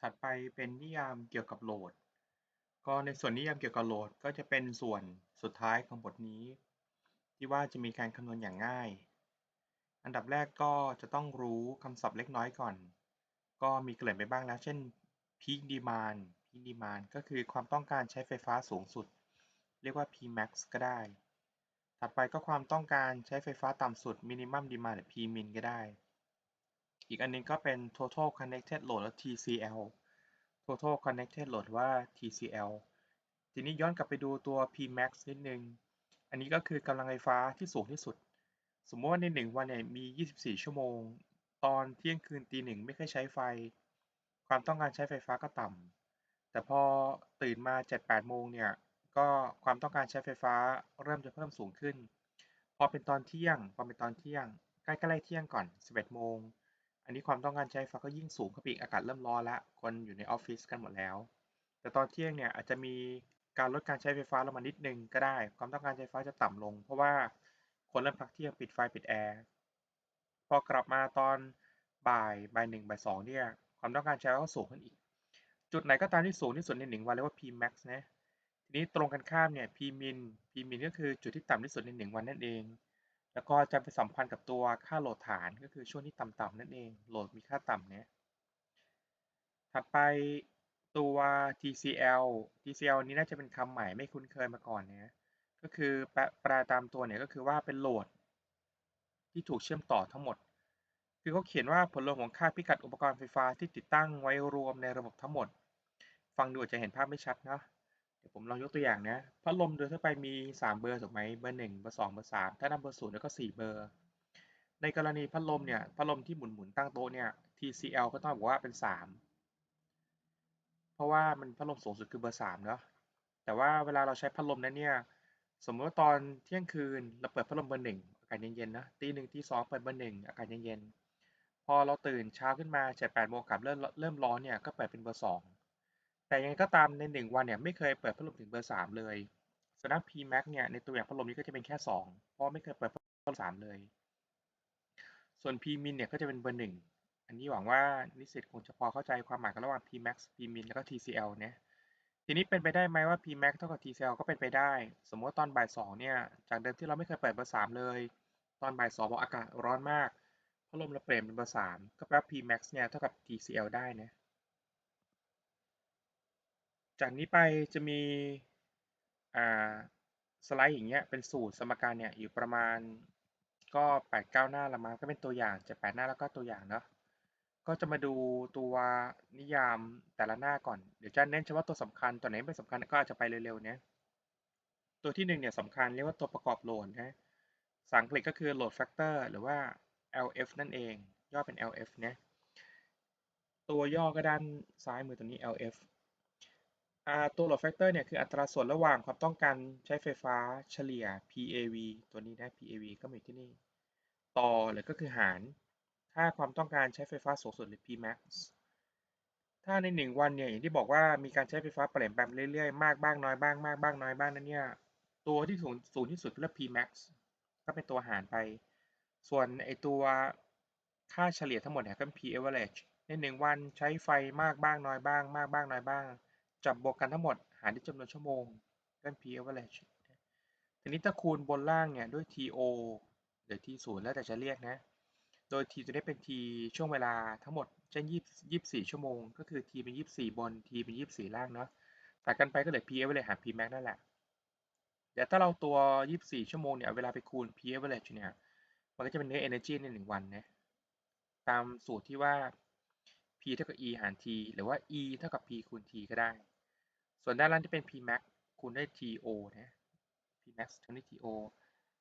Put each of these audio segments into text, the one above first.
ถัดไปเป็นนิยามเกี่ยวกับโหลด ก็ในส่วนนิยามเกี่ยวกับโหลดก็จะเป็นส่วนสุดท้ายของบทนี้ ที่ว่าจะมีการคำนวณอย่างง่าย อันดับแรกก็จะต้องรู้คำศัพท์เล็กน้อยก่อน ก็มีเกริ่นไปบ้างแล้ว เช่น peak demand peak demand ก็คือความต้องการใช้ไฟฟ้าสูงสุด เรียกว่า Pmax ก็ได้ ถัดไปก็ความต้องการใช้ไฟฟ้าต่ำสุด minimum demand หรือ Pmin ก็ได้ อีกอันนึงก็เป็น total connected load หรือ TCL total connected load ว่า TCL ทีนี้ย้อนกลับไปดูตัว Pmax นิดนึง อันนี้ก็คือกำลังไฟฟ้าที่สูงที่สุด สมมติว่าในหนึ่งวันเนี่ยมี 24 ชั่วโมง ตอนเที่ยงคืนตีหนึ่งไม่เคยใช้ไฟ ความต้องการใช้ไฟฟ้าก็ต่ำ แต่พอตื่นมา 7-8 โมงเนี่ย ก็ความต้องการใช้ไฟฟ้าเริ่มจะเพิ่มสูงขึ้น พอเป็นตอนเที่ยง พอเป็นตอนเที่ยง ใกล้ๆเที่ยงก่อน 11 โมง อันนี้ความต้องการใช้ไฟฟ้าก็ยิ่งสูงขึ้นไปอีกอากาศเริ่มร้อนแล้วคนอยู่ในออฟฟิศกันหมดแล้ว แต่ตอนเที่ยงเนี่ยอาจจะมีการลดการใช้ไฟฟ้าลงมานิดนึงก็ได้ ความต้องการใช้ไฟฟ้าจะต่ำลง เพราะว่าคนเริ่มพักเที่ยงปิดไฟปิดแอร์พอกลับมาตอนบ่ายบ่ายหนึ่งบ่ายสองเนี่ยความต้องการใช้ก็สูงขึ้นอีก จุดไหนก็ตามที่สูงที่สุดในหนึ่งวันเรียกว่า Pmax นะทีนี้ตรงกันข้ามเนี่ย Pmin Pmin ก็คือจุดที่ต่ำที่สุดในหนึ่งวันนั่นเอง แล้วก็จะไปสัมพันธ์กับตัวค่าโหลดฐานก็คือช่วงที่ต่ำๆนั่นเอง โหลดมีค่าต่ำเนี่ยถัดไปตัว TCL TCL นี้น่าจะเป็นคำใหม่ไม่คุ้นเคยมาก่อนนะก็คือแปลแปลตามตัวเนี่ยก็คือว่าเป็นโหลด ที่ถูกเชื่อมต่อทั้งหมด คือเขาเขียนว่าผลรวมของค่าพิกัดอุปกรณ์ไฟฟ้าที่ติดตั้งไว้รวมในระบบทั้งหมด ฟังดูอาจจะเห็นภาพไม่ชัดนะ เดี๋ยวผมลองยกตัวอย่างนะ พัดลมโดยทั่วไปมี 3 เบอร์ถูกไหมเบอร์1เบอร์2เบอร์3ถ้านับเบอร์0แล้วก็ 4 เบอร์ ในกรณีพัดลมเนี่ย พัดลมที่หมุนหมุนตั้งโต๊ะเนี่ย TCL ก็ต้องบอกว่าเป็น 3 เพราะว่ามันพัดลมสูงสุดคือเบอร์3เนาะ แต่ว่าเวลาเราใช้พัดลมนั้นเนี่ย สมมติว่าตอนเที่ยงคืนเราเปิดพัดลมเบอร์หนึ่งอากาศเย็นๆนะตีหนึ่งตีสองเปิดเบอร์หนึ่งอากาศเย็นๆ พอเราตื่นเช้าขึ้นมาเจ็ดแปดโมงกลับเริ่มเริ่มร้อนเนี่ยก็เปิดเป็นเบอร์สอง แต่ยังไงก็ตามในหนึ่งวันเนี่ยไม่เคยเปิดพัดลมถึงเบอร์สามเลยสำหรับ Pmax เนี่ยในตัวอย่างพัดลมนี้ก็จะเป็นแค่สองเพราะไม่เคยเปิดพัดลมสามเลย ส่วน Pmin เนี่ยก็จะเป็นเบอร์หนึ่งอันนี้หวังว่านิสิตคงจะพอเข้าใจความหมายกันระหว่าง Pmax Pmin แล้วก็ TCL เนี่ยทีนี้เป็นไปได้ไหมว่า Pmax เท่ากับ TCL ก็เป็นไปได้ สมมติว่าตอนบ่ายสองเนี่ยจากเดิมที่เราไม่เคยเปิดเบอร์สามเลย ตอนบ่ายสองบอกอากาศร้อนมากพัดลมเราเปลี่ยนเป็นเบอร์สามก็แปลว่า Pmax เนี่ยเท่ากับ TCL ได้นะ จากนี้ไปจะมีสไลด์อย่างเงี้ยเป็นสูตรสมการเนี่ยอยู่ประมาณก็แปดเก้าหน้าละมาก็เป็นตัวอย่างจ็ดแปดหน้าแล้วก็ตัวอย่างเนาะก็จะมาดูตัวนิยามแต่ละหน้าก่อนเดี๋ยวจะเน้นเฉพาะตัวสำคัญตัวไหนไม่สำคัญก็อาจจะไปเร็วๆเนะตัวที่หนึ่งเนี่ยสำคัญเรียกว่าตัวประกอบโหลดนะภาษาอังกฤษก็คือ load factor หรือว่า LF นั่นเอง ย่อเป็น LF เนะตัวย่อก็ด้านซ้ายมือตัวนี้ LF ตัว load factor เนี่ยคืออัตราส่วนระหว่างความต้องการใช้ไฟฟ้าเฉลี่ย PAV ตัวนี้นะ PAV ก็มีที่นี่ ต่อหรือก็คือหาร ค่าความต้องการใช้ไฟฟ้าสูงสุดหรือ Pmax ถ้าในหนึ่งวันเนี่ยอย่างที่บอกว่ามีการใช้ไฟฟ้าเปลี่ยนแปลงเรื่อยๆ มากบ้างน้อยบ้างมากบ้างน้อยบ้างนั้นเนี่ยตัวที่สูงสูงที่สุดเรียก Pmax ก็เป็นตัวหารไป ส่วนไอตัวค่าเฉลี่ยทั้งหมดเนี่ยก็เป็น P average ในหนึ่งวันใช้ไฟมากบ้างน้อยบ้าง มากบ้างน้อยบ้าง จับบวกกันทั้งหมด หารด้วยจำนวนชั่วโมงก็เป็น P average ทีนี้ถ้าคูณบนล่างเนี่ยด้วย TO หรือ T0 แล้วแต่จะเรียกนะ โดย T จะได้เป็น T ช่วงเวลาทั้งหมดเช่น24 ชั่วโมง ก็คือ T เป็น 24 บน T เป็น 24 ล่างเนาะตัดกันไปก็เหลือ P average หาร Pmax นั่นแหละ เดี๋ยวถ้าเราตัว 24 ชั่วโมงเนี่ยเวลาไปคูณ P average เนี่ย มันก็จะเป็นเนื้อ energy ในหนึ่งวันนะ ตามสูตรที่ว่า P เท่ากับ E หาร T หรือว่า E เท่ากับ P คูณ T ก็ได้ ส่วนด้านล่างที่เป็น Pmax คูณด้วย TO นะ Pmax คูณด้วย TO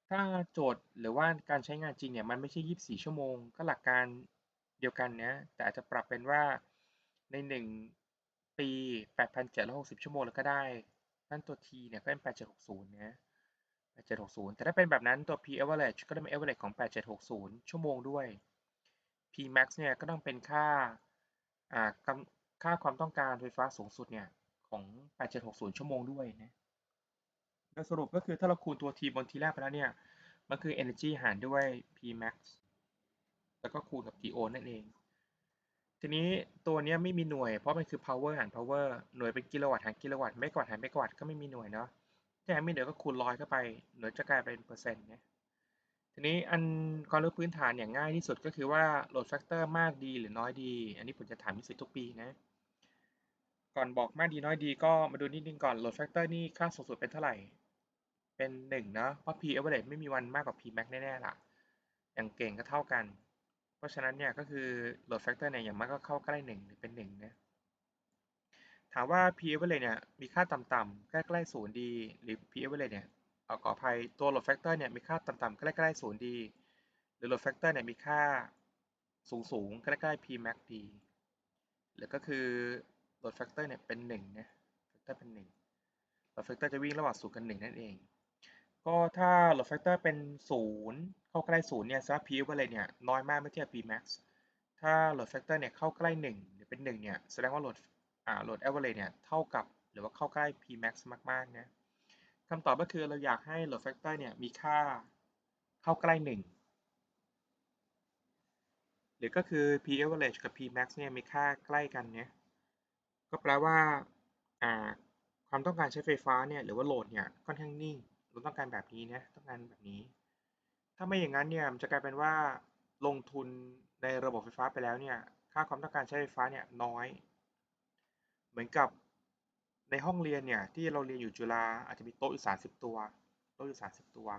ถ้าโจทย์หรือว่าการใช้งานจริงเนี่ยมันไม่ใช่ 24 ชั่วโมง ก็หลักการเดียวกันนะแต่อาจจะปรับเป็นว่าใน 1 ปี 8,760 ชั่วโมงแล้วก็ได้นั่นตัว T เนี่ยก็เป็น 8760 นะ 8760 แต่ถ้าเป็นแบบนั้นตัว P average ก็ต้องเป็น average ของ 8760 ชั่วโมงด้วย Pmax เนี่ยก็ต้องเป็นค่าอ่าค่าความต้องการไฟฟ้าสูงสุดเนี่ย ของ 8760 ชั่วโมงด้วยนะโดยสรุปก็คือถ้าเราคูณตัว t บน t แรกไปแล้วเนี่ย มันคือ energy หารด้วย Pmax แล้วก็คูณกับ TO นั่นเอง ทีนี้ตัวเนี้ยไม่มีหน่วย เพราะมันคือ power หาร power หน่วยเป็นกิโลวัตต์หารกิโลวัตต์เมกะวัตต์หารเมกะวัตต์ก็ไม่มีหน่วยเนาะถ้าไม่มีหน่วก็คูณร้อยเข้าไป หน่วยจะกลายเป็นเปอร์เซ็นต์นี่ยทีนี้อันความรู้พื้นฐานอย่างง่ายที่สุดก็คือว่า load factor มากดีหรือน้อยดี อันนี้ผมจะถามนิสิตทุกปีนะ ก่อนบอกมากดีน้อยดีก็มาดูนิดนึงก่อน load factor นี่ค่าสูงสุดเป็นเท่าไหร่ เป็นหนึ่งเนาะเพราะ p average ไม่มีวันมากกว่า p max แน่ๆล่ะ อย่างเก่งก็เท่ากัน เพราะฉะนั้นเนี่ยก็คือ load factor เนี่ยอย่างมากก็เข้าใกล้หนึ่งหรือเป็นหนึ่งนะถามว่า p average เนี่ยมีค่าต่ำๆใกล้ๆศูนย์ดี หรือ p average เนี่ยเอาขออภัยตัว load factor เนี่ยมีค่าต่ำๆใกล้ๆศูนย์ดี หรือ load factor เนี่ยมีค่าสูงๆใกล้ๆ p max ดี หรือก็คือ load factor เนี่ยเป็นหนึ่งนะ factor เป็นหนึ่ง load factor จะวิ่งระหว่างศูนย์กับหนึ่งนั่นเอง ก็ถ้า load factor เป็นศูนย์เข้าใกล้ศูนย์เนี่ยสำหรับ p average เนี่ยน้อยมากเมื่อเทียบ p max ถ้า load factor เนี่ยเข้าใกล้หนึ่งหรือเป็นหนึ่งเนี่ยแสดงว่า load อ่า load average เนี่ยเท่ากับหรือว่าเข้าใกล้ p max มากๆนะคำตอบก็คือเราอยากให้ load factor เนี่ยมีค่าเข้าใกล้หนึ่งหรือก็คือ p average กับ p max เนี่ยมีค่าใกล้กันเนี่ย ก็แปลว่าความต้องการใช้ไฟฟ้าเนี่ยหรือว่าโหลดเนี่ยค่อนข้างนิ่ง เราต้องการแบบนี้นะต้องการแบบนี้ ถ้าไม่อย่างนั้นเนี่ยมันจะกลายเป็นว่าลงทุนในระบบไฟฟ้าไปแล้วเนี่ยค่าความต้องการใช้ไฟฟ้าเนี่ยน้อย เหมือนกับในห้องเรียนเนี่ยที่เราเรียนอยู่จุฬาอาจจะมีโต๊ะอยู่ 30 ตัวโต๊ะอยู่ 30 ตัว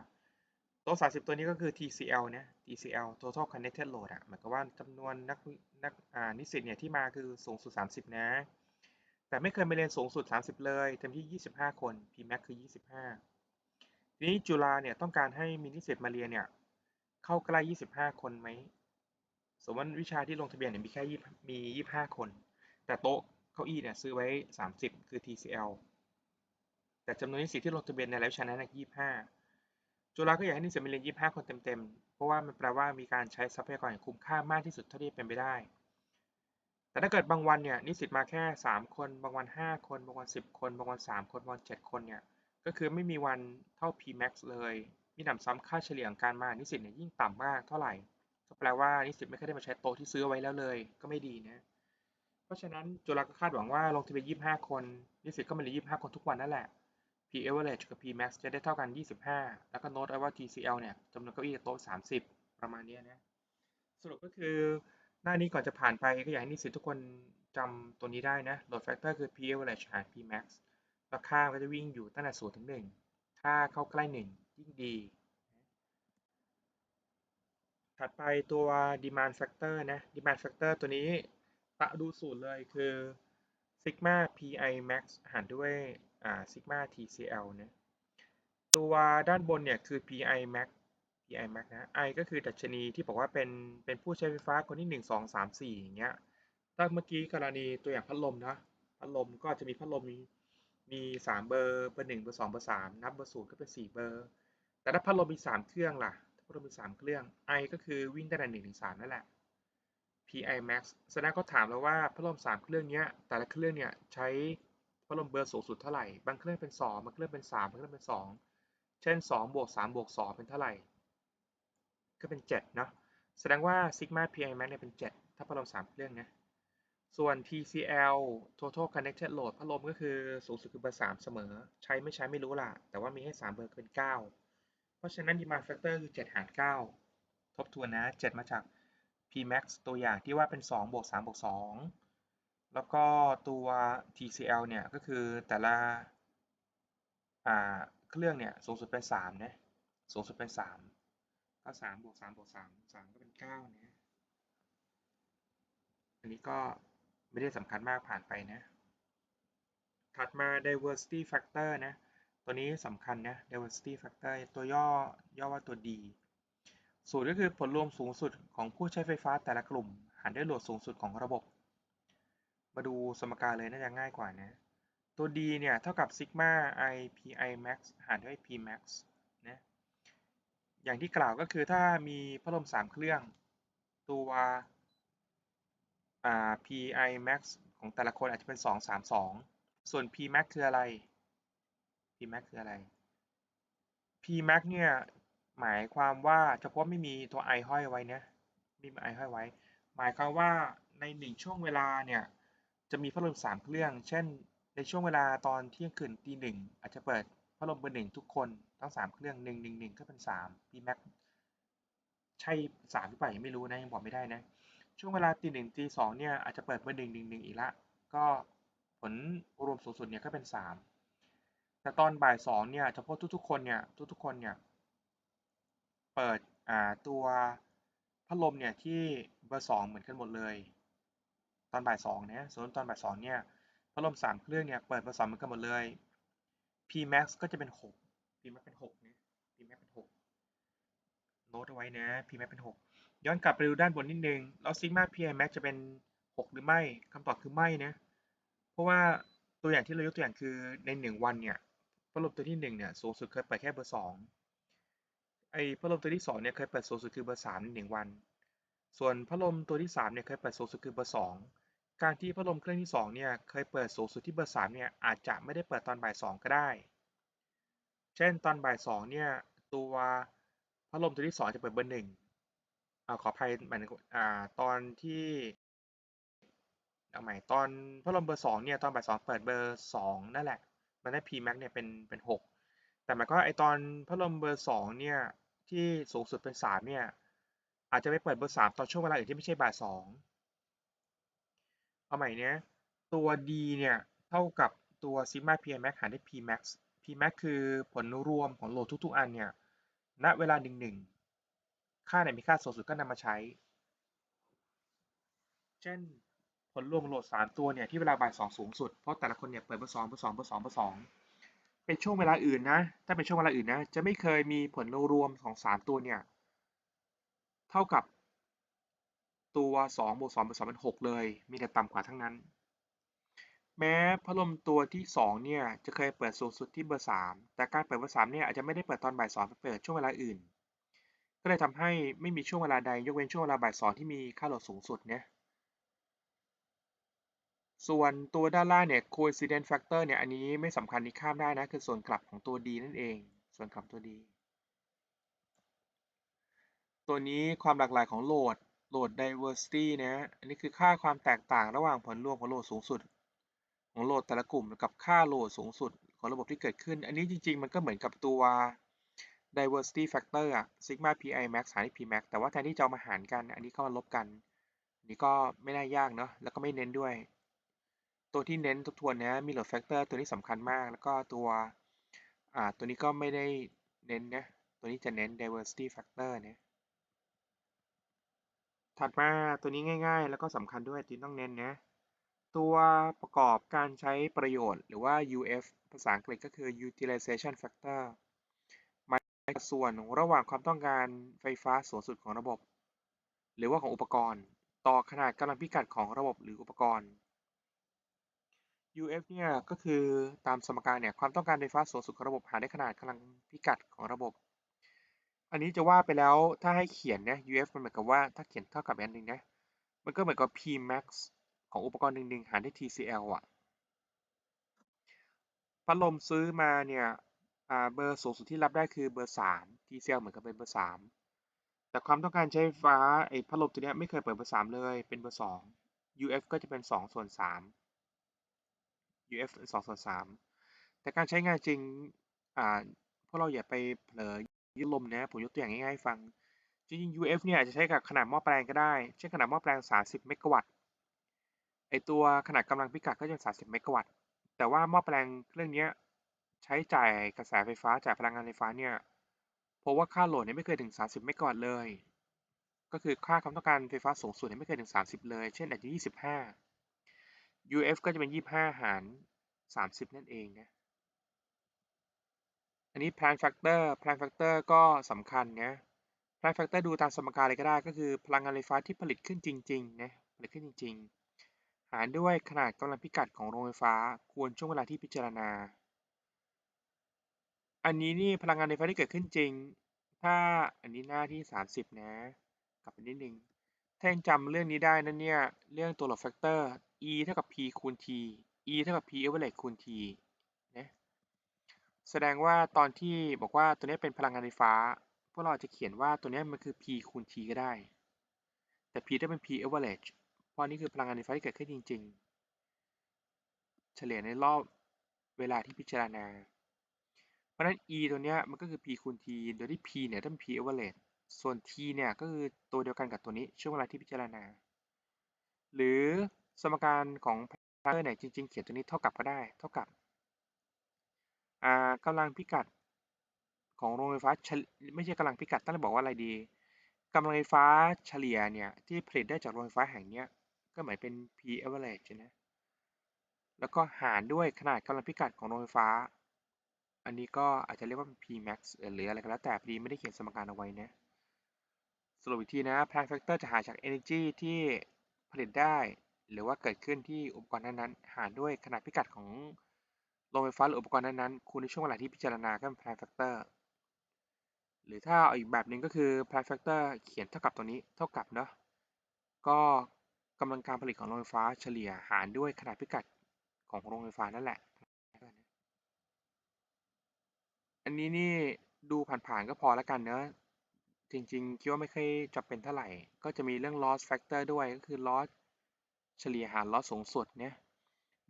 โต๊ะ 30 ตัวนี้ก็คือ TCL เนะ TCL Total Connected Load อะหมายความว่าจำนวนนักนักนิสิตเนี่ยที่มาคือสูงสุด 30 นะ แต่ไม่เคยไปเรียนสูงสุด 30 เลยเต็มที่ 25 คน Pmax คือ 25 ทีนี้จุฬาเนี่ยต้องการให้มีนิสิตมาเรียนเนี่ยเข้าใกล้ 25 คนไหม สมมติว่าวิชาที่ลงทะเบียนเนี่ยมีแค่20มี 25 คน แต่โต๊ะเก้าอี้เนี่ยซื้อไว้ 30 คือ TCL แต่จำนวนนิสิตที่ลงทะเบียนในรายวิชานั้นนะ25จุฬาก็อยากให้นิสิตมาเรียน 25 คนเต็มๆ เพราะว่ามันแปลว่ามีการใช้ทรัพยากรอย่างคุ้มค่ามากที่สุดเท่าที่เป็นไปได้ แต่ถ้าเกิดบางวันเนี่ยนิสิตมาแค่ 3 คน บางวัน 5 คน บางวัน 10 คน บางวัน 3 คน บางวัน 7 คนเนี่ยก็คือไม่มีวันเท่า Pmax เลย มีหนำซ้ำค่าเฉลี่ยของการมานิสิตเนี่ยยิ่งต่ำมากเท่าไหร่ก็แปลว่านิสิตไม่เคยได้มาใช้โต๊ะที่ซื้อไว้แล้วเลย ก็ไม่ดีนะเพราะฉะนั้นจุฬาก็คาดหวังว่าลงทะเบียน25 คน นิสิตก็มาเรียน25 คนทุกวันนั่นแหละ P average กับ P max จะได้เท่ากัน 25 แล้วก็โน้ตไว้ว่า TCL เนี่ยจำนวนเก้าอี้โต๊ะ30 ประมาณนี้นะสรุปก็คือ หน้านี้ก่อนจะผ่านไปก็อยากให้นิสิตทุกคนจำตัวนี้ได้นะ load factor คือ P average หาร P max แล้วค่าก็จะวิ่งอยู่ตั้งแต่0ถึง1ถ้าเข้าใกล้1ยิ่งดี ถัดไปตัว demand factor นะ demand factor ตัวนี้ตะดูสูตรเลยคือ sigma pi max หารด้วยอ่า sigma tcl นะ ตัวด้านบนเนี่ยคือ pi max pi max นะ i ก็คือดัชนีที่บอกว่าเป็นเป็นผู้ใช้ไฟฟ้าคนที่ 1 2 3 4 อย่างเงี้ยถ้าเมื่อกี้กรณีตัวอย่างพัดลมนะ พัดลมก็จะมีพัดลมมีมีสามเบอร์ เบอร์หนึ่งเบอร์สองเบอร์สามนับเบอร์ศูนย์ก็เป็นสี่เบอร์ แต่ถ้าพัดลมมีสามเครื่องล่ะ ถ้าพัดลมมีสามเครื่อง i ก็คือวิ่งตั้งแต่หนึ่งถึงสามนั่นแหละ pi max แสดงเขาถามเราว่าพัดลมสามเครื่องเนี้ย แต่ละเครื่องเนี่ยใช้พัดลมเบอร์สูงสุดเท่าไหร่ บางเครื่องเป็นสองบางเครื่องเป็นสามบางเครื่องเป็นสองเช่นสองบวกสามบวกสองเป็นเท่าไหร่ ก็เป็นเจ็ดเนาะแสดงว่า sigma pi max เนี่ยเป็นเจ็ดถ้าพัดลมสามเครื่องนะส่วน TCL Total Connected Load พัดลมก็คือสูงสุดคือเบอร์ 3 เสมอ ใช้ไม่ใช้ไม่รู้ล่ะ แต่ว่ามีให้ 3 เบอร์เป็น 9 เพราะฉะนั้น demand factor คือ 7 หาร 9 ทบทวนนะ 7 มาจาก Pmax ตัวอย่างที่ว่าเป็น 2 บวก 3 บวก 2 แล้วก็ตัว TCL เนี่ย ก็คือแต่ละเครื่องเนี่ยสูงสุดเป็น3นะสูงสุดเป็น 3 ก็3บวก3บวก3 3ก็เป็น9นะอันนี้ก็ไม่ได้สำคัญมากผ่านไปนะ ถัดมา diversity factor นะ ตัวนี้สำคัญนะ diversity factor ตัวย่อย่อว่าตัว D สูตรก็คือผลรวมสูงสุดของผู้ใช้ไฟฟ้าแต่ละกลุ่ม หารด้วยโหลดสูงสุดของระบบ มาดูสมการเลยน่าจะง่ายกว่านะ ตัว D เนี่ย เท่ากับ sigma i pi max หารด้วย p max อย่างที่กล่าวก็คือถ้ามีพัดลม 3 เครื่องตัวอ่า pi max ของแต่ละคนอาจจะเป็น 2 3 2 ส่วน p max คืออะไร p max คืออะไร p max เนี่ยหมายความว่าเฉพาะไม่มีตัว i ห้อยไว้นะมี i ห้อยไว้ หมายความว่าในหนึ่งช่วงเวลาเนี่ยจะมีพัดลมสามเครื่อง เช่น ในช่วงเวลาตอนเที่ยงคืนตีหนึ่งอาจจะเปิด พัดลมเบอร์หนึ่งทุกคนทั้งสามเครื่องหนึ่งหนึ่งหนึ่งก็เป็นสาม P max ใช่สามหรือเปล่ายังไม่รู้นะยังบอกไม่ได้นะช่วงเวลาตีหนึ่งตีสองเนี่ยอาจจะเปิดเบอร์หนึ่งหนึ่งหนึ่งอีกละก็ผลรวมสูงสุดเนี่ยก็เป็นสามแต่ตอนบ่ายสองเนี่ยเฉพาะทุกๆคนเนี่ยทุกๆคนเนี่ยเปิดอ่าตัวพัดลมเนี่ยที่เบอร์สองเหมือนกันหมดเลย ตอนบ่ายสองนะส่วนตอนบ่ายสองเนี่ยพัดลมสามเครื่องเนี่ยเปิดเบอร์สองเหมือนกันหมดเลย P max ก็จะเป็นหก P max เป็นหกนะ P max เป็นหกโน้ตเอาไว้นะ P max เป็นหกย้อนกลับไปดูด้านบนนิดนึง แล้ว sigma P i max จะเป็นหกหรือไม่คำตอบคือไม่นะ เพราะว่าตัวอย่างที่เรายกตัวอย่างคือในหนึ่งวันเนี่ยพัดลมตัวที่หนึ่งเนี่ยสูงสุดเคยเปิดแค่เบอร์สองไอ้พัดลมตัวที่สองเนี่ยเคยเปิดสูงสุดคือเบอร์สามในหนึ่งวัน ส่วนพัดลมตัวที่สามเนี่ยเคยเปิดสูงสุดคือเบอร์สอง การที่พัดลมเครื่องที่สองเนี่ยเคยเปิดสูงสุดที่เบอร์สามเนี่ยอาจจะไม่ได้เปิดตอนบ่ายสองก็ได้ เช่นตอนบ่ายสองเนี่ยตัวพัดลมตัวที่สองจะเปิดเบอร์หนึ่งอ่าขออภัยหมายถึงอ่าตอนที่เอาใหม่ตอนพัดลมเบอร์สองเนี่ยตอนบ่ายสองเปิดเบอร์สองนั่นแหละ มันได้ P max เนี่ยเป็นเป็นหกแต่หมายความว่าไอตอนพัดลมเบอร์สองเนี่ยที่สูงสุดเป็นสามเนี่ยอาจจะไปเปิดเบอร์สามตอนช่วงเวลาอื่นที่ไม่ใช่บ่ายสอง เอาใหม่นี้ตัว D เนี่ยเท่ากับตัว sigma P max หารด้วย P max P max คือผลรวมของโหลดทุกๆอันเนี่ยณเวลาหนึ่งหนึ่งค่าไหนมีค่าสูงสุดก็นำมาใช้ เช่นผลรวมโหลดสามตัวเนี่ยที่เวลาบ่ายสองสูงสุด เพราะแต่ละคนเนี่ยเปิดเบอร์สองเบอร์สองเบอร์สองเบอร์สองเป็นช่วงเวลาอื่นนะ ถ้าเป็นช่วงเวลาอื่นนะ จะไม่เคยมีผลรวมของสามตัวเนี่ย เท่ากับ ตัวสองบวกสองบวกสองเป็นหกเลย มีแต่ต่ำกว่าทั้งนั้น แม้พัดลมตัวที่สองเนี่ย จะเคยเปิดสูงสุดที่เบอร์สามแต่การเปิดเบอร์สามเนี่ยอาจจะไม่ได้เปิดตอนบ่ายสองเปิดช่วงเวลาอื่น ก็เลยทำให้ไม่มีช่วงเวลาใดยกเว้นช่วงเวลาบ่ายสองที่มีค่าโหลดสูงสุดเนี่ยส่วนตัวด้านล่างเนี่ย coincidence factor เนี่ย อันนี้ไม่สำคัญนี่ข้ามได้นะ คือส่วนกลับของตัว D นั่นเอง ส่วนกลับตัว D ตัวนี้ความหลากหลายของโหลด โหลด diversity นะอันนี้คือค่าความแตกต่างระหว่างผลรวมของโหลดสูงสุด ของโหลดแต่ละกลุ่มกับค่าโหลดสูงสุดของระบบที่เกิดขึ้น อันนี้จริง ๆ มันก็เหมือนกับตัว diversity factor อะ sigma pi max หารด้วย p max แต่ว่าแทนที่จะามาหารกัน อันนี้ก็มาลบกัน อันนี้ก็ไม่น่ายากเนาะ แล้วก็ไม่เน้นด้วย ตัวที่เน้นทบทวนนะมีโหลดแฟกเตอร์ตัวนี้สำคัญมาก แล้วก็ตัว อ่า ตัวนี้ก็ไม่ได้เน้นนะ ตัวนี้จะเน้น diversity factor นะ ถัดมาตัวนี้ง่ายๆ แล้วก็สำคัญด้วยที่ต้องเน้นนะ ตัวประกอบการใช้ประโยชน์หรือว่า UF ภาษาอังกฤษก็คือ utilization factor หมายถึงส่วนระหว่างความต้องการไฟฟ้าสูงสุดของระบบ หรือว่าของอุปกรณ์ ต่อขนาดกำลังพิกัดของระบบหรืออุปกรณ์ UF เนี่ยก็คือตามสมการเนี่ยความต้องการไฟฟ้าสูงสุดของระบบหารด้ขนาดกำลังพิกัดของระบบ อันนี้จะว่าไปแล้วถ้าให้เขียนนะ UF มันเหมือนกับว่าถ้าเขียนเท่ากับอันหนึ่งนะ มันก็เหมือนกับ P max ของอุปกรณ์หนึ่งๆหารด้วย TCL อะ พัดลมซื้อมาเนี่ยอ่าเบอร์สูงสุดที่รับได้คือเบอร์สาม TCL เหมือนกับเป็นเบอร์สามแต่ความต้องการใช้ฟฟ้าไอ้พัดลมตัวเนี้ยไม่เคยเปิดเบอร์สามเลย เป็นเบอร์สอง UF ก็จะเป็นสองส่วนสาม UF สองส่วนสามแต่การใช้งานจริงอ่าพวกเราอย่าไปเผลอ ยึดลมนะผมยกตัวอย่างง่ายๆฟัง จริงๆ UF เนี่ยอาจจะใช้กับขนาดหม้อแปลงก็ได้ เช่นขนาดหม้อแปลง 30 เมกะวัตต์ไอตัวขนาดกำลังพิกัดก็จะ 30 เมกะวัตต์แต่ว่าหม้อแปลงเครื่องนี้ใช้จ่ายกระแสไฟฟ้าจ่ายพลังงานไฟฟ้าเนี่ยเพราะว่าค่าโหลดเนี่ยไม่เคยถึง 30 เมกะวัตต์เลย ก็คือค่าความต้องการไฟฟ้าสูงสุดเนี่ยไม่เคยถึง 30 เลย เช่นอาจจะ 25 UF ก็จะเป็น 25 หาร 30 นั่นเองนะ อันนี้ plan factor plan factor ก็สำคัญนะ plan factor ดูตามสมการเลยก็ได้ ก็คือพลังงานไฟฟ้าที่ผลิตขึ้นจริงๆนะผลิตขึ้นจริง ๆ หารด้วยขนาดกำลังพิกัดของโรงไฟฟ้าควรช่วงเวลาที่พิจารณา อันนี้นี่พลังงานไฟฟ้าที่เกิดขึ้นจริง ถ้าอันนี้หน้าที่ 30 นะ กลับไปนิดนึงถ้ายังจำเรื่องนี้ได้นั่นเนี่ย เรื่องตัวหลบแฟกเตอร์ e เท่ากับ p คูณ t e เท่ากับ p average คูณ t แสดงว่าตอนที่บอกว่าตัวนี้เป็นพลังงานไฟฟ้า พวกเราจะเขียนว่าตัวนี้มันคือ p คูณ t ก็ได้ แต่ p ได้เป็น p average เพราะนนี้คือพลังงานไฟฟ้าที่เกิดขึ้นจริง ๆ เฉลี่ยในรอบเวลาที่พิจารณา เพราะนั้น E ตัวนี้มันก็คือ P คูณ T โดยที่ P เนี่ยต้องเป็น P average ส่วน T เนี่ยก็คือตัวเดียวกันกับตัวนี้ช่วงเวลาที่พิจารณา หรือสมการของพลังเนี่ยจริง ๆ เขียนตัวนี้เท่ากับก็ได้ เท่ากับากำลังพิกัดของโรงไฟฟ้าไม่ใช่กำลังพิกัดต้องบอกว่าอะไรดีกำลังไฟฟ้าเฉลี่ยเนี่ยที่ผลิตได้จากโรงไฟฟ้าแห่งนี้ก็หมายเป็น P average นะแล้วก็หารด้วยขนาดกำลังพิกัดของโรงไฟฟ้า อันนี้ก็อาจจะเรียกว่า P max หรืออะไรก็แล้วแต่พอดีไม่ได้เขียนสมการเอาไว้นะสรุปอีกทีนะ Planck factor จะหาจาก energy ที่ผลิตได้ หรือว่าเกิดขึ้นที่อุปกรณ์นั้นๆหารด้วยขนาดพิกัดของ โรงไฟฟ้าหรืออุปกรณ์นั้นๆคูณในช่วงเวลาที่พิจารณาก็เป็น Planck factor หรือถ้าเอาอีกแบบหนึ่งก็คือ Planck factor เขียนเท่ากับตัวนี้เท่ากับเนาะก็กำลังการผลิตของโรงไฟฟ้าเฉลี่ยหารด้วยขนาดพิกัดของโรงไฟฟ้านั่นแหละ อันนี้นี่ดูผ่านๆก็พอแล้วกันเนอะจริงๆคิดว่าไม่ค่อยจำเป็นเท่าไหร่ ก็จะมีเรื่อง loss factor ด้วยก็คือ loss เฉลี่ยหาร loss สูงสุดเนี่ย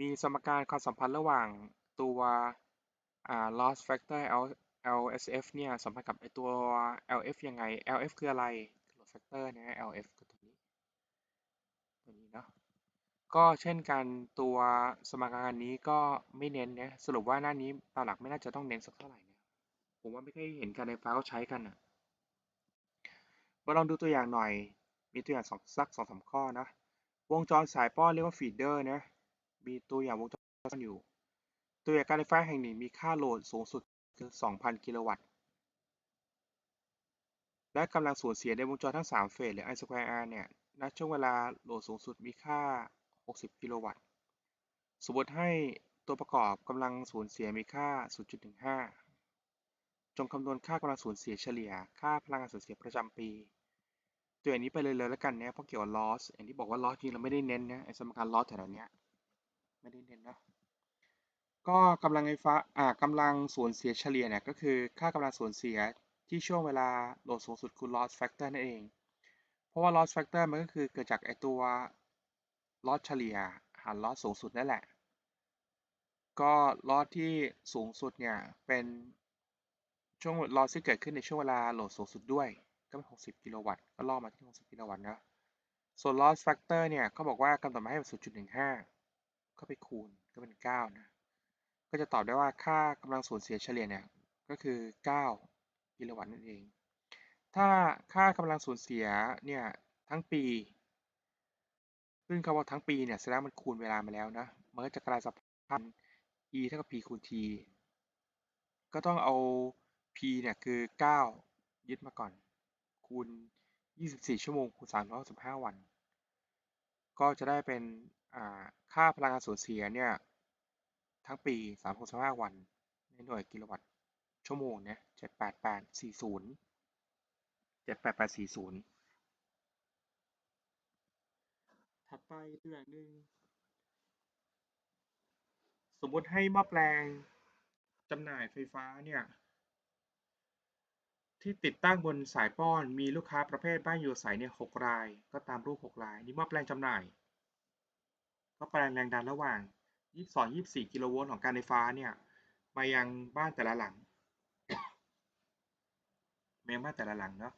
มีสมการความสัมพันธ์ระหว่าง ตัว loss factor L LSF เนี่ยสัมพันธ์กับไอตัว LF ยังไง LF คืออะไร load factor นะ LF คือตัวนี้ตัวนี้เนาะก็เช่นกันตัวสมการนี้ก็ไม่เน้นนะสรุปว่าหน้านี้ตาหลักไม่น่าจะต้องเน้นสักเท่าไหร่นะผมว่าไม่เคยเห็นการไฟฟ้าเขาใช้กันอะมาลองดูตัวอย่างหน่อย มีตัวอย่างสองสักสองสามข้อนะ วงจรสายป้อนเรียกว่าฟีดเดอร์นะ มีตัวอย่างวงจรอยู่ ตัวอย่างการไฟฟ้าแห่งหนึ่งมีค่าโหลดสูงสุดคือ 2,000 กิโลวัตต์ และกำลังสูญเสียในวงจรทั้ง 3 เฟสหรือ I square R เนี่ย ณ ช่วงเวลาโหลดสูงสุดมีค่า 60 กิโลวัตต์ สมมติให้ตัวประกอบกำลังสูญเสียมีค่า 0.15 จงคำนวณค่ากำลังสูญเสียเฉลี่ย ค่าพลังงานสูญเสียประจำปี ตัวอย่างนี้ไปเลยเลยแล้วกันเนะเพราะเกี่ยวกับ loss อย่างที่บอกว่า loss จริงเราไม่ได้เน้นนะไอ้สมการ loss แถวนี้ไม่ได้เน้นนะ ก็กำลังไฟฟ้าอ่ากำลังสูญเสียเฉลี่ยเนี่ยก็คือค่ากำลังสูญเสียที่ช่วงเวลาโหลดสูงสุดคูณ loss factor นั่นเอง เพราะว่า loss factor มันก็คือเกิดจากไอตัว loss เฉลี่ยหาร loss สูงสุดนั่นแหละ ก็ loss ที่สูงสุดเนี่ยเป็นช่วง loss ที่เกิดขึ้นในช่วงเวลาโหลดสูงสุดด้วยก็เป็น 60 กิโลวัตต์ก็ล่อมาที่ 60 กิโลวัตต์นะส่วน loss factor เนี่ยเขาบอกว่ากำหนดมาให้เป็น0.15 ก็ไปคูณก็เป็น 9 นะ ก็จะตอบได้ว่าค่ากำลังสูญเสียเฉลี่ยเนี่ยก็คือ 9 กิโลวัตต์นั่นเอง ถ้าค่ากำลังสูญเสียเนี่ยทั้งปี ซึ่งคำว่าทั้งปีเนี่ยแสดงมันคูณเวลามาแล้วนะ มันก็จะกลายสภาพ e เท่ากับ p คูณ t ก็ต้องเอา p เนี่ยคือ 9 ยึดมาก่อน คูณ 24 ชั่วโมง คูณ 365 วัน ก็จะได้เป็นค่าพลังงานสูญเสียเนี่ย ทั้งปี 365 วัน ในหน่วยกิโลวัตต์ชั่วโมงเนี่ย78840 78840 ถัดไปตัวอย่างหนึ่งสมมติให้หม้อแปลงจำหน่ายไฟฟ้าเนี่ยที่ติดตั้งบนสายป้อนมีลูกค้าประเภทบ้านอยู่อาศัยเนี่ยหกราย ก็ตามรูปหกราย นี่ม้อแปลงจำหน่าย ก็แปลงแรงดันระหว่าง 22-24กิโลโวลต์ของการไฟฟ้าเนี่ยมายังบ้านแต่ละหลังมงบ้านแต่ละหลังเนาะ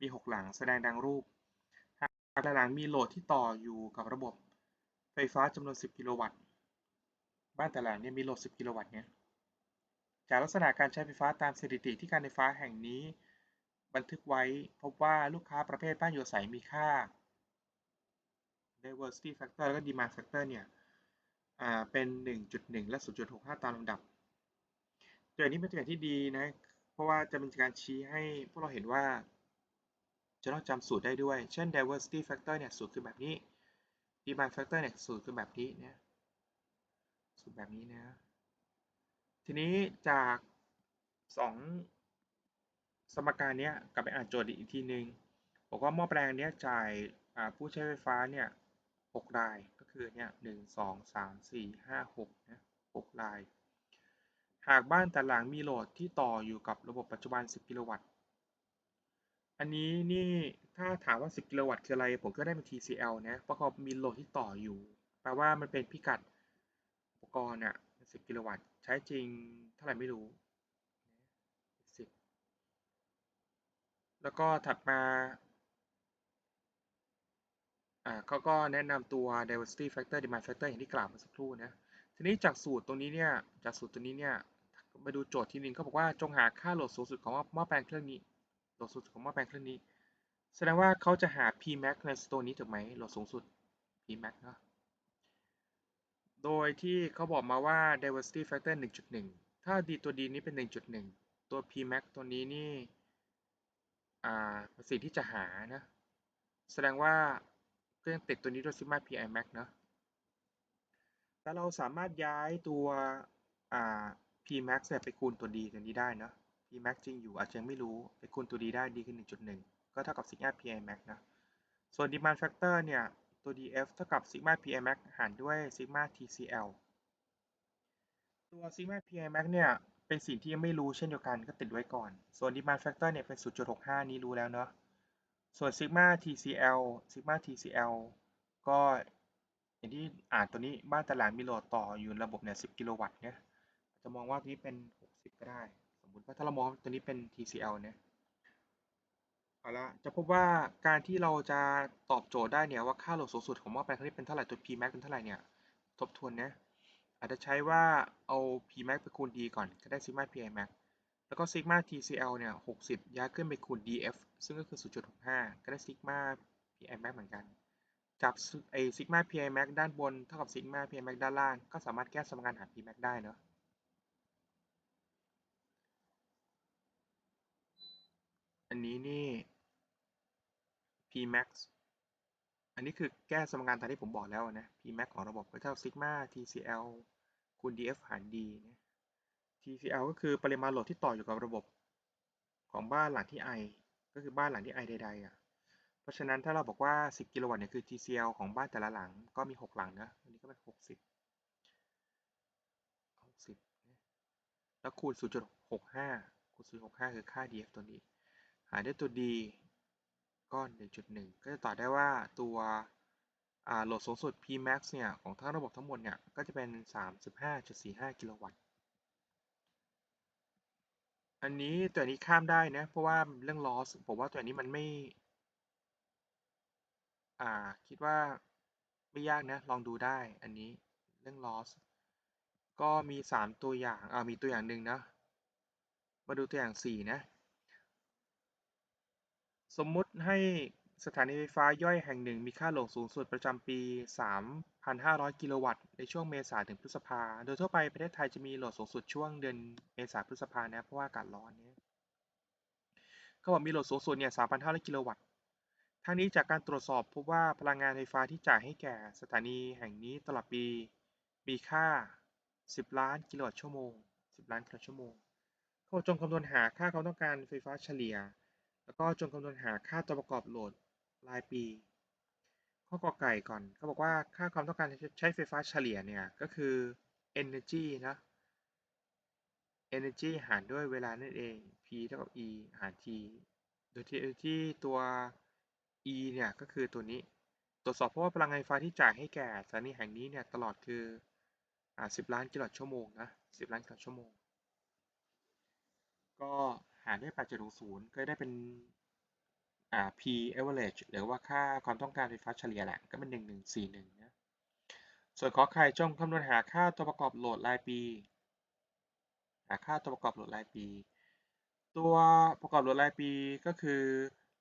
มี6หลังแสดงดังรูปแต่ละหลังมีโหลดที่ต่ออยู่กับระบบไฟฟ้าจำนวน 10 กิโลวัตต์ บ้านแต่ละหลังเนี่ยมีโหลด 10 กิโลวัตต์เนี่ยจากลักษณะการใช้ไฟฟ้าตามสถิติที่การไฟฟ้าแห่งนี้ บันทึกไว้พบว่าลูกค้าประเภทบ้านอยู่อาศัยมีค่า diversity factor แล้วก็ demand factor เนี่ย เป็น 1.1 และ 0.65 ตามลำดับตัวอย่างนี้เป็นตัวอย่างที่ดีนะ เพราะว่าจะเป็นการชี้ให้พวกเราเห็นว่า จะต้องจำสูตรได้ด้วย เช่น diversity factor เนี่ยสูตรคือแบบนี้ demand factor เนี่ยสูตรคือแบบนี้นะสูตรแบบนี้นะ ทีนี้จาก 2 สมการนี้กลับไปอ่านโจทย์อีกทีหนึงบอกว่าหม้อแปลงนี้จ่ายผู้ใช้ไฟฟ้าเนี่ย6ราย คือเนี่ยหนึ่งสองสามสี่ห้าหกนะหกราย หากบ้านแต่หลังมีโหลดที่ต่ออยู่กับระบบปัจจุบัน 10 กิโลวัตต์ อันนี้นี่ถ้าถามว่า 10 กิโลวัตต์คืออะไร ผมก็ได้เป็น TCL นะเพราะเขามีโหลดที่ต่ออยู่ แปลว่ามันเป็นพิกัดอุปกรณ์อะ10 กิโลวัตต์ ใช้จริงเท่าไหร่ไม่รู้ 10 แล้วก็ถัดมา อ่าเขาก็แนะนำตัว diversity factor demand factor อย่างที่กล่าวเมื่อสักครู่นะทีนี้จากสูตรตรงนี้เนี่ยจากสูตรตัวนี้เนี่ยมาดูโจทย์ที่หนึ่งเขาบอกว่าจงหาค่าโหลดสูงสุดของหม้อแปลงเครื่องนี้โหลดสูงสุดของหม้อแปลงเครื่องนี้ แสดงว่าเขาจะหา Pmax ในตัวนี้ถูกไหมโหลดสูงสุด Pmax เนาะโดยที่เขาบอกมาว่า diversity factor 1.1 ถ้าดีตัวดีนี้เป็น 1.1 ตัว Pmax ตัวนี้นี่อ่าสิ่งที่จะหานะแสดงว่า ก็ยังติดตัวนี้ด้วย sigma pi max เนาะแต่เราสามารถย้ายตัวอ่า p max ไปคูณตัว d ตัวนี้ได้เนาะ p max จริงอยู่อาจจะยังไม่รู้ไปคูณตัว d ได้ d คือ 1.1 ก็เท่ากับ sigma pi max นะ ส่วน demand factor เนี่ย ตัว df เท่ากับ sigma pi max หารด้วย sigma tcl ตัว sigma pi max เนี่ยเป็นสิ่งที่ยังไม่รู้เช่นเดียวกันก็ติดไว้ก่อน ส่วน demand factor เนี่ยเป็น 0.65 นี้รู้แล้วเนาะ ส่วน sigma tcl sigma tcl ก็อย่างที่อ่านตัวนี้บ้านตลาดมีโหลดต่ออยู่ระบบเนี่ย10 กิโลวัตต์เนี่ยจะมองว่าตัวนี้เป็น 60 ก็ได้ สมมุติว่าถ้าเรามองตัวนี้เป็น tcl เนี่ยเอาละจะพบว่าการที่เราจะตอบโจทย์ได้เนี่ยว่าค่าโหลดสูงสุดของหม้อแปลงเครื่องนี้เป็นเท่าไหร่ตัว pmax เป็นเท่าไหร่เนี่ยทบทวนนะอาจจะใช้ว่าเอา pmax ไปคูณ d ก่อนก็ได้ sigma pi max แล้วก็ sigma TCL เนี่ย 60 ย้ายขึ้นไปคูณ DF ซึ่งก็คือ 0.65 ก็ได้ sigma PI max เหมือนกัน จับไอ้ sigma PI max ด้านบน เท่ากับ sigma PI max ด้านล่าง ก็สามารถแก้สมการหา P max ได้เนาะอันนี้นี่ P max อันนี้คือแก้สมการตามที่ผมบอกแล้วนะ P max ของระบบก็เท่า sigma TCL คูณ DF หาร D นะ TCL ก็คือปริมาณโหลดที่ต่ออยู่กับระบบของบ้านหลังที่ I ก็คือบ้านหลังที่ I ใดๆอะ เพราะฉะนั้นถ้าเราบอกว่า 10 กิโลวัตต์เนี่ยคือ TCL ของบ้านแต่ละหลังก็มี 6 หลังนะอันนี้ก็เป็น 60 60 แล้วคูณ 0.65 คูณ 0.65 คือค่า DF ตัวนี้ หารด้ตัว D ก็1.1 ก็จะต่อได้ว่าตัวโหลดสูงสุด Pmax เนี่ย ของทั้งระบบทั้งหมดเนี่ย ก็จะเป็น 35.45 กิโลวัตต์ อันนี้ ตัวนี้ข้ามได้นะ เพราะว่าเรื่อง loss ผมว่าตัวนี้มันไม่ อ่า คิดว่าไม่ยากนะ ลองดูได้ อันนี้เรื่อง loss ก็มี 3 ตัวอย่าง อ่า มีตัวอย่างหนึ่งนะ มาดูตัวอย่าง 4 นะ สมมุติให้สถานีไฟฟ้าย่อยแห่งหนึ่ง มีค่าโหลดสูงสุดประจำปี 3,500 กิโลวัตต์ ในช่วงเมษาถึงพฤษภา โดยทั่วไปประเทศไทยจะมีโหลดสูงสุดช่วงเดือนเมษาพฤษภานะ เพราะว่าอากาศร้อนเนี่ยเขาบอกมีโหลดสูงสุดเนี่ย 3,500 กิโลวัตต์ ทั้งนี้จากการตรวจสอบพบว่าพลังงานไฟฟ้าที่จ่ายให้แก่สถานีแห่งนี้ตลอดปี มีค่า 10 ล้านกิโลวัตต์ชั่วโมง 10 ล้านกิโลวัตต์ชั่วโมงเขาจงคำนวณหาค่าความต้องการไฟฟ้าเฉลี่ย แล้วก็จงคำนวณหาค่าตัวประกอบโหลดรายปี ข้อกอไก่ก่อนเขาบอกว่าค่าความต้องการใช้ไฟฟ้าเฉลี่ยเนี่ย ก็คือ energy นะ energy หารด้วยเวลานั่นเอง P เท่ากับ E หาร T โดยที่ที่ตัว E เนี่ยก็คือตัวนี้ ตรวจสอบเพราะว่าพลังงานไฟฟ้าที่จ่ายให้แก่สถานีแห่งนี้เนี่ยตลอดคืออ่า10ล้านกิโลวัตต์ชั่วโมงนะ10ล้านกิโลวัตต์ชั่วโมง ก็หารด้วย8.60ก็ได้เป็น อ่า P average หรือว่าค่าความต้องการไฟฟ้าเฉลี่ยแหละก็เป็น 1141นะส่วนขอไข่จงคำนวณหาค่าตัวประกอบโหลดรายปี หาค่าตัวประกอบโหลดรายปี ตัวประกอบโหลดรายปีก็คือ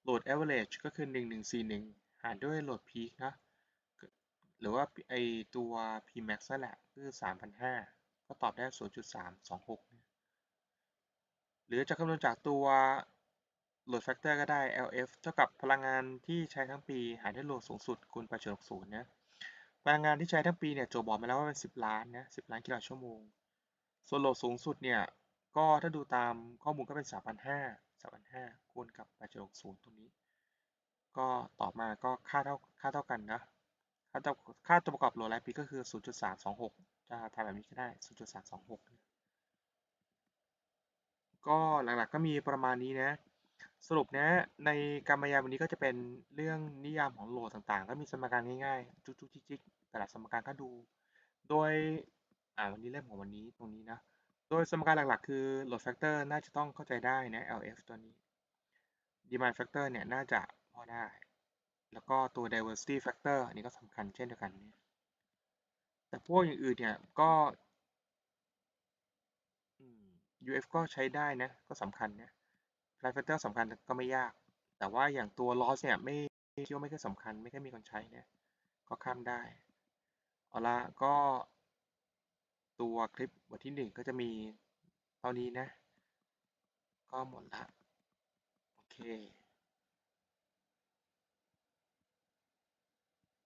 โหลด average ก็คือ 1141 หารด้วยโหลด peak นะหรือว่าไอตัว Pmax นั่นแหละคือ3,500ก็ตอบได้ 0.326หรือจะคำนวณจากตัว load factor ก็ได้ LF เท่ากับพลังงานที่ใช้ทั้งปี หารด้วยโหลดสูงสุดคูณ8.60นะพลังงานที่ใช้ทั้งปีเนี่ยโจบอกมาแล้วว่าเป็น 10 ล้านนะ10 ล้านกิโลชั่วโมง ส่วนโหลดสูงสุดเนี่ยก็ถ้าดูตามข้อมูลก็เป็น 3,500 3,500คูณกับ 8.60 ตรงนี้ ก็ตอบมาก็ค่าเท่าค่าเท่ากันนะค่าตัวค่าตัวประกอบโหลดรายปีก็คือ 0.326 จะทำแบบนี้ก็ได้ 0.326 ก็หลักๆก็มีประมาณนี้นะ สรุปนะในการบรรยาวันนี้ก็จะเป็นเรื่องนิยามของโหลดต่างๆ ก็มีสมการง่ายๆ จุกๆจิกๆแต่ละสมการก็ดู โดยอ่าวันนี้เล่มของวันนี้ตรงนี้นะ โดยสมการหลักๆ คือ load factor น่าจะต้องเข้าใจได้นะ LF ตัวนี้ demand factor เนี่ยน่าจะพอได้ แล้วก็ตัว diversity factor อันนี้ก็สำคัญเช่นเดียวกันเนี่ยแต่พวกอย่างอื่นเนี่ยก็ UF ก็ใช้ได้นะ ก็สำคัญนะ ลายแฟกเตอร์สำคัญก็ไม่ยาก แต่ว่าอย่างตัว loss เนี่ยไม่คิดว่าไม่ค่อยสำคัญ ไม่ค่อยมีคนใช้เนี่ย ก็ข้ามได้ เอาละก็ตัวคลิปบทที่หนึ่งก็จะมีเท่านี้นะ ก็หมดละ โอเค